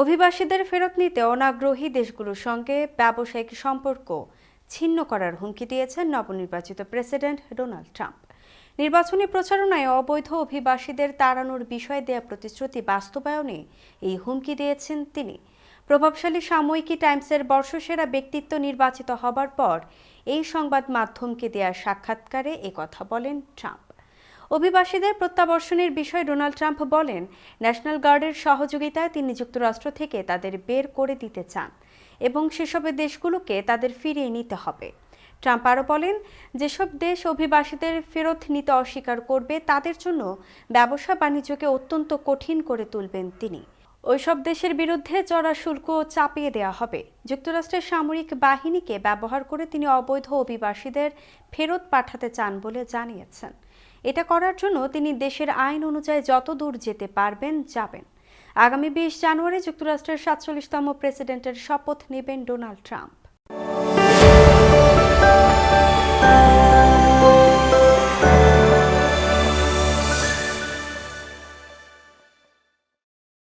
অভিবাসীদের ফেরত নিতে অনাগ্রহী দেশগুলোর সঙ্গে ব্যবসায়িক সম্পর্ক ছিন্ন করার হুমকি দিয়েছেন নবনির্বাচিত প্রেসিডেন্ট ডোনাল্ড ট্রাম্প। নির্বাচনী প্রচারণায় অবৈধ অভিবাসীদের তাড়ানোর বিষয়ে দেয়া প্রতিশ্রুতি বাস্তবায়নে এই হুমকি দিয়েছেন তিনি। প্রভাবশালী সাময়িকী টাইমসের বর্ষসেরা ব্যক্তিত্ব নির্বাচিত হবার পর এই সংবাদ মাধ্যমকে দেয়া সাক্ষাৎকারে একথা বলেন ট্রাম্প। অভিবাসীদের প্রত্যাবর্ষণের বিষয়ে ডোনাল্ড ট্রাম্প বলেন, ন্যাশনাল গার্ডের সহযোগিতায় তিনি যুক্তরাষ্ট্র থেকে তাদের বের করে দিতে চান এবং সেসব দেশগুলোকে তাদের ফিরিয়ে নিতে হবে। ট্রাম্প আরও বলেন, যেসব দেশ অভিবাসীদের ফেরত নিতে অস্বীকার করবে, তাদের জন্য ব্যবসা বাণিজ্যকে অত্যন্ত কঠিন করে তুলবেন তিনি। ওইসব দেশের বিরুদ্ধে চড়া শুল্ক চাপিয়ে দেওয়া হবে। যুক্তরাষ্ট্রের সামরিক বাহিনীকে ব্যবহার করে তিনি অবৈধ অভিবাসীদের ফেরত পাঠাতে চান বলে জানিয়েছেন। এটা করার জন্য তিনি দেশের আইন অনুযায়ী যত দূর যেতে পারবেন যাবেন। আগামী বিশ জানুয়ারি যুক্তরাষ্ট্রের সাতচল্লিশতম প্রেসিডেন্টের শপথ নেবেন ডোনাল্ড ট্রাম্প।